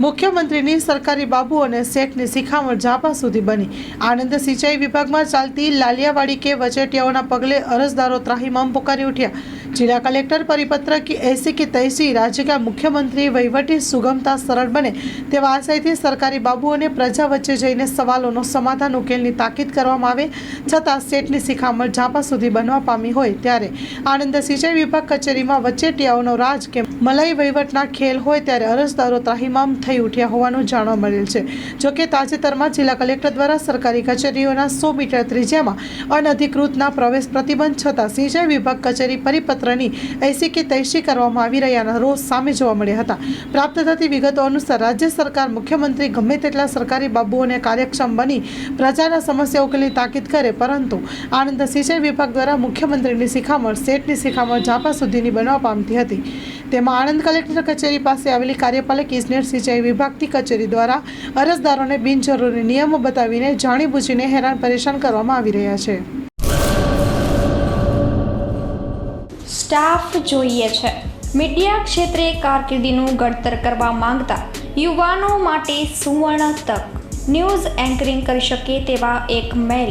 મુખ્યમંત્રીની સરકારી બાબુ અને શેઠની શિખામણ ઝાપા સુધી બની. આણંદ સિંચાઈ વિભાગમાં ચાલતી લાલિયાવાડી કે વચેટિયાઓના પગલે અરજદારો ત્રાહિમામ પુકારી ઉઠ્યા. જિલ્લા કલેક્ટર પરિપત્ર કે એસી કે તૈસી રાજ્ય મુખ્યમંત્રી વહીવટી સુગમતા સરળ બને તેવા આશયથી સરકારી બાબુઓને પ્રજા વચ્ચે જઈને સવાલોનો સમાધાન ઉકેલની તાકીદ કરવામાં આવે છતાં શેઠની શિખામણ ઝાપા સુધી બનવા પામી હોય ત્યારે આણંદ સિંચાઈ વિભાગ કચેરીમાં વચેટિયાઓનો રાજ કે મલાઈ વહીવટના ખેલ હોય ત્યારે અરજદારો ત્રાહિમામ થઈ ઉઠ્યા હોવાનું જાણવા મળેલ છે. જોકે તાજેતરમાં જિલ્લા કલેક્ટર દ્વારા સરકારી કચેરીઓના સો મીટર ત્રિજ્યામાં અનધિકૃતના પ્રવેશ પ્રતિબંધ છતાં સિંચાઈ વિભાગ કચેરી પરિપત્રની એસી કે તૈસી કરવામાં આવી રહ્યાના રોષ સામે જોવા મળ્યા હતા. પ્રાપ્ત થતી વિગતો અનુસાર રાજ્ય સરકાર, મુખ્યમંત્રી ગમે તેટલા સરકારી બાબુઓને કાર્યક્ષમ બની પ્રજાના સમસ્યા ઉકેલની તાકીદ કરે, પરંતુ આણંદ સિંચાઈ વિભાગ દ્વારા મુખ્યમંત્રીની શિખામણ સેટની શિખામણ ઝાપા સુધીની બનવા પામતી હતી. તેમાં આણંદ કલેક્ટર કચેરી પાસે આવેલી કાર્યપાલક ઇજનેર સિંચાઈ વિભાગની કચેરી દ્વારા અરજદારોને બિનજરૂરી નિયમો બતાવીને જાણીબૂજીને હેરાન પરેશાન કરવામાં આવી રહ્યા છે. સ્ટાફ જોઈએ છે. મીડિયા ક્ષેત્રે કારકિર્દીનું ઘડતર કરવા માંગતા યુવાનો માટે સુવર્ણ તક. ન્યૂઝ એન્કરિંગ કરી શકે તેવા એક મેલ